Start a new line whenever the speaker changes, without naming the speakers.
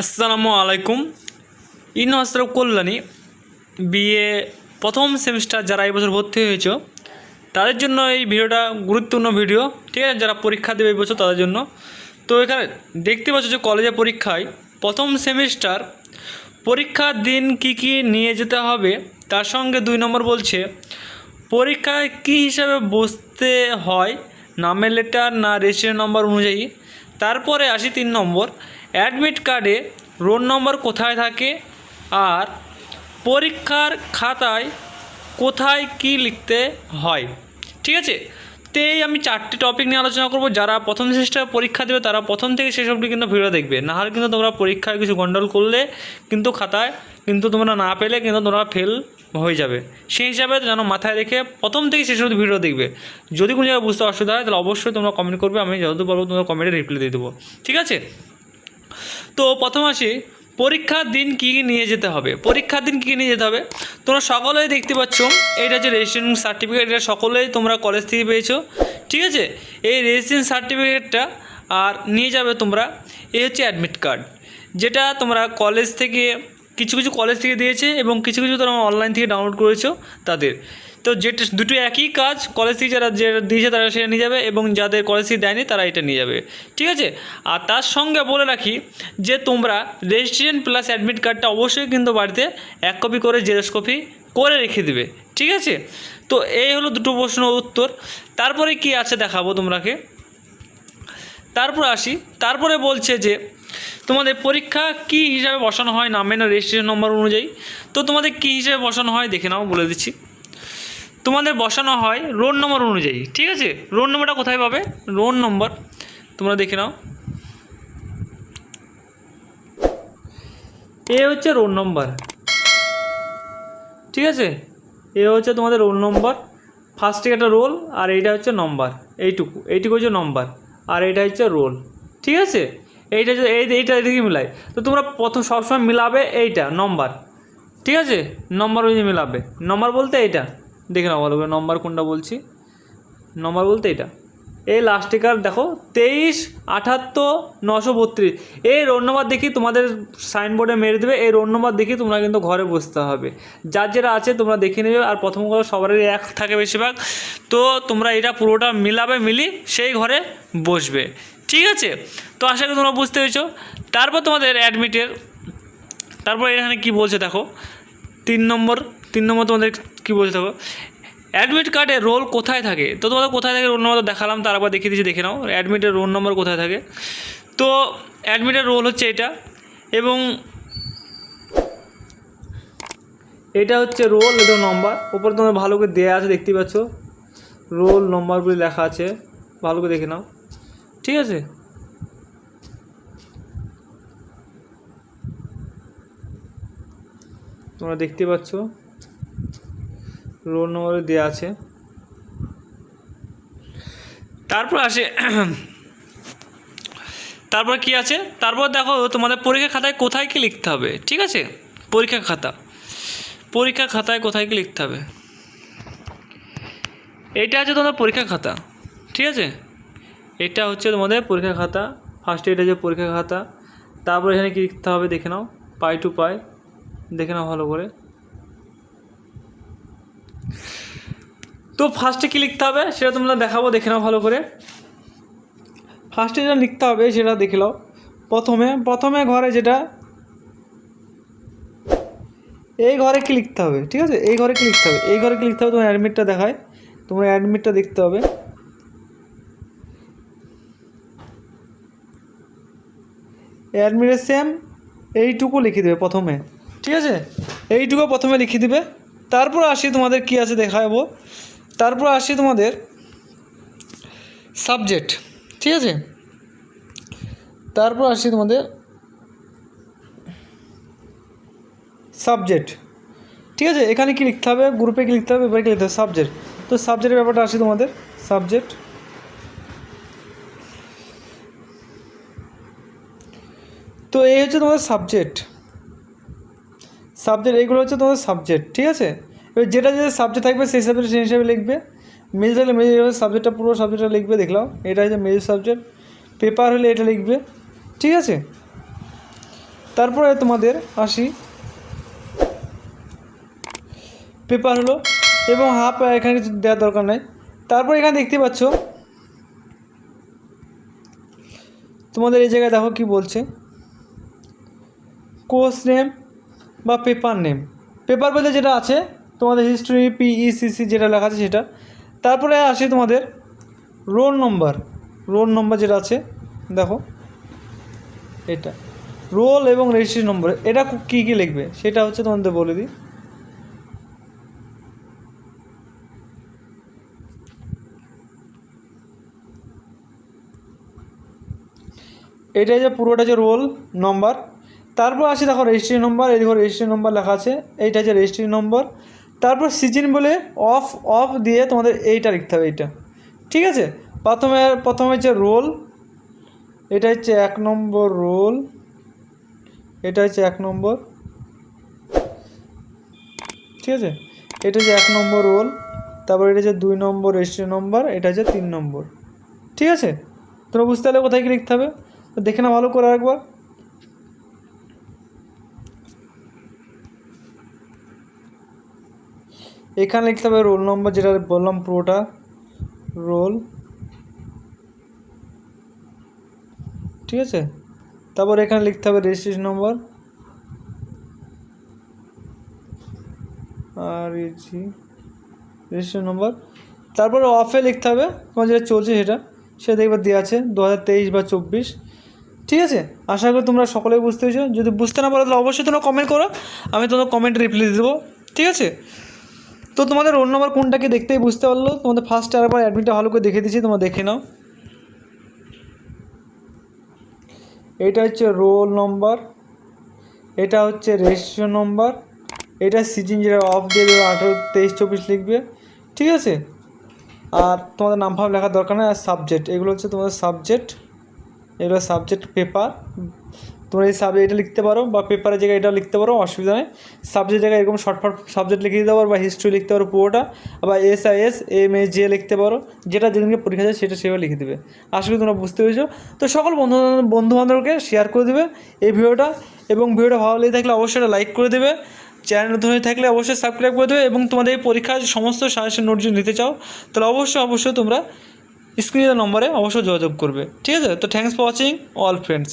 আসসালামু আলাইকুম। হসরফ কল্যাণী বিএ প্রথম সেমিস্টার যারা এই বছর ভর্তি হয়েছে, তাদের জন্য এই ভিডিওটা গুরুত্বপূর্ণ ভিডিও। ঠিক আছে, যারা পরীক্ষা দেবে এই বছর তাদের জন্য। তো এখানে দেখতে পাচ্ছ যে কলেজে পরীক্ষায় প্রথম সেমিস্টার পরীক্ষার দিন কি কি নিয়ে যেতে হবে, তার সঙ্গে দুই নম্বর বলছে, পরীক্ষায় কী হিসাবে বসতে হয়, নামের লেটার না রেজিস্ট্রেশন নম্বর অনুযায়ী। তারপরে আসি তিন নম্বর অ্যাডমিট কার্ডে রোল নম্বর কোথায় থাকে? আর পরীক্ষার খাতায় কোথায় কি লিখতে হয়? ঠিক আছে? তো এই আমি চারটি টপিক নিয়ে আলোচনা করব। যারা প্রথম সেমিস্টার পরীক্ষা দেবে, তারা প্রথম থেকে শেষ অবধি কিন্তু ভিডিও দেখবে। না হলে কিন্তু তোমরা পরীক্ষায় কিছু গন্ডল করলে কিন্তু খাতায় কিন্তু তোমরা না পেলে কিন্তু তোমরা ফেল হয়ে যাবে। সেই হিসাবে যেন মাথায় রেখে প্রথম থেকে শেষ অবধি ভিডিও দেখবে। যদি কোনো জায়গায় বুঝতে অসুবিধা হয়, তাহলে অবশ্যই তোমরা কমেন্ট করবে। আমি যতদূর পারব তোমরা কমেন্টে রিপ্লাই দিয়ে দেবো। ঠিক আছে? তো প্রথম আসি, পরীক্ষার দিন কী কী নিয়ে যেতে হবে? পরীক্ষার দিন কী কী নিয়ে যেতে হবে? তোমরা সকলেই দেখতে পাচ্ছ, এইটা হচ্ছে রেজিস্ট্রেশন সার্টিফিকেট এটা সকলেই তোমরা কলেজ থেকে পেয়েছ, ঠিক আছে? এই রেজিস্ট্রেশন সার্টিফিকেটটা আর নিয়ে যাবে তোমরা, এই হচ্ছে অ্যাডমিট কার্ড যেটা তোমরা কলেজ থেকে, কিছু কিছু কলেজ থেকে দিয়েছে এবং কিছু কিছু তোমরা অনলাইন থেকে ডাউনলোড করেছ তাদের। তো যেটা দুটো একই কাজ কলেজ যারা যে দিয়েছে তারা সেটা নিয়ে যাবে এবং যাদের কলেজ দেয়নি তারা এটা নিয়ে যাবে। ঠিক আছে? আর তার সঙ্গে বলে রাখি যে তোমরা রেজিস্ট্রেশন প্লাস অ্যাডমিট কার্ডটা অবশ্যই কিন্তু বাড়িতে এক কপি করে জেরক্স কপি করে রেখে দেবে। ঠিক আছে? তো এই হলো দুটো প্রশ্ন উত্তর। তারপরে কি আছে দেখাবো তোমরাকে তারপর আসি। তারপরে বলছে যে, তোমাদের পরীক্ষা কি হিসাবে বসানো হয় নামে না রেজিস্ট্রেশন নম্বর অনুযায়ী? তো তোমাদের কি হিসাবে বসানো হয় দেখে নাও, বলে দিচ্ছি। তোমাদের বসানো হয় রোল নম্বর অনুযায়ী, ঠিক আছে? রোল নম্বরটা কোথায় পাবে? রোল নম্বর তোমরা দেখে নাও। এ হচ্ছে রোল নম্বর ঠিক আছে? এ হচ্ছে তোমাদের রোল নম্বর ফার্স্ট একটা রোল আর এইটা হচ্ছে নম্বর এইটুকু এইটুকু হচ্ছে নম্বর আর এইটা হচ্ছে রোল ঠিক আছে? এইটা হচ্ছে, এই এইটা এদিকে মিলাই তো তোমরা প্রথম সবসময় মিলাবে এইটা নম্বর ঠিক আছে? নম্বর অনুযায়ী মিলাবে। নম্বর বলতে এইটা। দেখে নাও ভালো করে নম্বর কোনটা বলছি? নম্বর বলতে এটা। এই লাস্টিকার দেখো, তেইশ, আঠাত্তর নশো বত্রিশ। এই রোল নম্বর দেখি তোমাদের সাইনবোর্ডে মেরে দেবে, এই রোল নম্বর দেখি তোমরা কিন্তু ঘরে বসতে হবে। যার যেটা আছে তোমরা দেখে নেবে, আর প্রথম কথা সবারই এক থাকে বেশিরভাগ। তো তোমরা এটা পুরোটা মিলাবে, মিলি সেই ঘরে বসবে। ঠিক আছে? তো আশা করি তোমরা বুঝতে পেরেছ। তারপর তোমাদের অ্যাডমিটের তারপর এখানে কি বলছে দেখো? তিন নম্বর তিন নম্বর তোমাদের কী বলছে দেখো? অ্যাডমিট কার্ডে রোল কোথায় থাকে? তো তোমাদের কোথায় থাকে রোল নম্বর দেখালাম তারপর দেখিয়ে দিচ্ছি, দেখে নাও। অ্যাডমিটের রোল নম্বর কোথায় থাকে? তো অ্যাডমিটের রোল হচ্ছে এটা এবং এটা হচ্ছে রোল এটা নম্বর ওপরে তোমার ভালো করে দেওয়া আছে, দেখতে পাচ্ছ? রোল নম্বরগুলি লেখা আছে। ভালো করে দেখে নাও। ঠিক আছে? তোমরা দেখতে পাচ্ছ? রোল নম্বর দেওয়া আছে। তারপর আসে, তারপর কি আছে? তারপর দেখো, তোমাদের পরীক্ষা খাতায় কোথায় কি লিখতে হবে, ঠিক আছে? পরীক্ষা খাতা। পরীক্ষা খাতায় কোথায় কি লিখতে হবে? এইটা আছে তোমাদের পরীক্ষা খাতা, ঠিক আছে? এটা হচ্ছে তোমাদের পরীক্ষা খাতা ফার্স্টে এটা হচ্ছে পরীক্ষা খাতা। তারপর এখানে কি লিখতে হবে, দেখে নাও, পাই টু পাই, দেখে নাও ভালো করে। তো ফার্স্টে কী লিখতে হবে? সেটা তোমরা দেখাবো, দেখে নাও ভালো করে। ফার্স্টে যেটা লিখতে হবে, সেটা দেখে নাও। প্রথমে প্রথমে ঘরে যেটা, এই ঘরে কি লিখতে হবে? ঠিক আছে? এই ঘরে কি লিখতে হবে? এই ঘরে কি লিখতে হবে? তোমার অ্যাডমিটটা দেখায়। তোমার অ্যাডমিটটা দেখতে হবে। অ্যাডমিটের সেম এইটুকু লিখে দেবে প্রথমে। ঠিক আছে? এইটুকু প্রথমে লিখে দিবে। তারপর আসি তোমাদের কি আছে দেখাবো। তারপর আসি তোমাদের সাবজেক্ট ঠিক আছে? তারপর আসি তোমাদের সাবজেক্ট ঠিক আছে? এখানে কি লিখতে হবে? গ্রুপে কি লিখতে হবে? এবার কি লিখতে হবে? সাবজেক্ট তো সাবজেক্টের ব্যাপারটা আসি তোমাদের। সাবজেক্ট তো এই হচ্ছে তোমাদের সাবজেক্ট সাবজেক্ট এইগুলো হচ্ছে তোমাদের সাবজেক্ট ঠিক আছে? এবার যেটা যে সাবজেক্ট থাকবে সেই সাবজেক্ট সেই হিসাবে লিখবে। মেজর হলে মেজর সাবজেক্টটা পুরো সাবজেক্টটা লিখবে, দেখলাম। এটা হচ্ছে মেজর সাবজেক্ট পেপার হলে এটা লিখবে, ঠিক আছে? তারপরে তোমাদের আসি। পেপার হলো এবং হাফ এখানে কিছু দেওয়ার দরকার নেই। তারপর এখানে দেখতে পাচ্ছ, তোমাদের এই জায়গায় দেখো কি বলছে। কোর্স নেম বা পেপার নেম পেপার বলতে যেটা আছে, তোমাদের হিস্ট্রি পিইসিসি যেটা লেখা আছে সেটা। তারপরে আসে তোমাদের রোল নম্বর রোল নম্বর যেটা আছে, দেখো। এটা। রোল এবং রেজিস্ট্রেশন নম্বর এটা কী কী লিখবে? সেটা হচ্ছে তোমাদের বলে দিই। এটা যে পুরোটা যে রোল নম্বর তারপর আসি দেখো রেজিস্ট্রি নম্বর এই দেখো রেজিস্ট্রি নম্বর লেখা আছে, এইটা যে রেজিস্ট্রি নম্বর তারপর সিজন বলে অফ অফ দিয়ে তোমাদের এইটা লিখতে হবে, এইটা। ঠিক আছে? প্রথমে প্রথমে হচ্ছে রোল এটা হচ্ছে এক নম্বর রোল এটা হচ্ছে এক নম্বর। ঠিক আছে? এটা হচ্ছে এক নম্বর রোল তারপর এটা হচ্ছে দুই নম্বর রেজিস্ট্রি নম্বর এটা হচ্ছে তিন নম্বর। ঠিক আছে? তোমরা বুঝতে পারলে কোথায় কি লিখতে হবে? দেখে না ভালো করে একবার এখানে লিখতে হবে রোল নম্বর যেটা বললাম পুরোটা। রোল ঠিক আছে? তারপর এখানে লিখতে হবে রেজিস্ট্রেশন নম্বর আর জি রেজিস্ট্রেশন নম্বর তারপর অফে লিখতে হবে তোমার যেটা চলছে সেটা। সেটা দেখবার দেওয়া আছে দু হাজার তেইশ বা চব্বিশ। ঠিক আছে? আশা করি তোমরা সকলেই বুঝতে পেরেছ। যদি বুঝতে না পারো তাহলে অবশ্যই তোমরা কমেন্ট করো। আমি তোমাদের কমেন্টে রিপ্লাই দেবো। ঠিক আছে? তো তোমাদের রোল নম্বর কোনটা কি দেখতেই বুঝতে পারল? তোমাদের ফার্স্ট আরেকবার অ্যাডমিটটা ভালো করে দেখে দিচ্ছি, তোমরা দেখে নাও। এটা হচ্ছে রোল নম্বর এটা হচ্ছে রেজিস্ট্রেশন নম্বর এটা সিজন যেটা অফ দিয়ে দেবে আঠেরো, তেইশ, চব্বিশ লিখবে, ঠিক আছে? আর তোমাদের নাম ফাম লেখার দরকার নেই, আর সাবজেক্ট এগুলো হচ্ছে তোমাদের সাবজেক্ট এগুলো সাবজেক্ট পেপার তোমরা এই সাবজেক্ট এটা লিখতে পারো বা পেপারের জায়গায় এটা লিখতে পারো, অসুবিধা নেই। সাবজেক্ট জায়গায় এরকম শর্ট ফট সাবজেক্ট লিখে দিতে পারো বা হিস্ট্রি লিখতে পারো পুরোটা, বা S I S M A J লিখতে পারো, যেটা যেদিনকে পরীক্ষা যায় সেটা সেভাবে লিখে দেবে। আশা করি তোমরা বুঝতে পেরেছ। তো সকল বন্ধু বন্ধু বান্ধবকে শেয়ার করে দেবে এই ভিডিওটা, এবং ভিডিওটা ভালো লেগে থাকলে অবশ্যই এটা লাইক করে দেবে। চ্যানেল নতুন হয়ে থাকলে অবশ্যই সাবস্ক্রাইব করে দেবে, এবং তোমাদের এই পরীক্ষার সমস্ত সাজেশন নোট যদি নিতে চাও, তাহলে অবশ্যই অবশ্যই তোমরা স্ক্রিনের নম্বরে অবশ্যই যোগাযোগ করবে। ঠিক আছে? তো thanks for watching all friends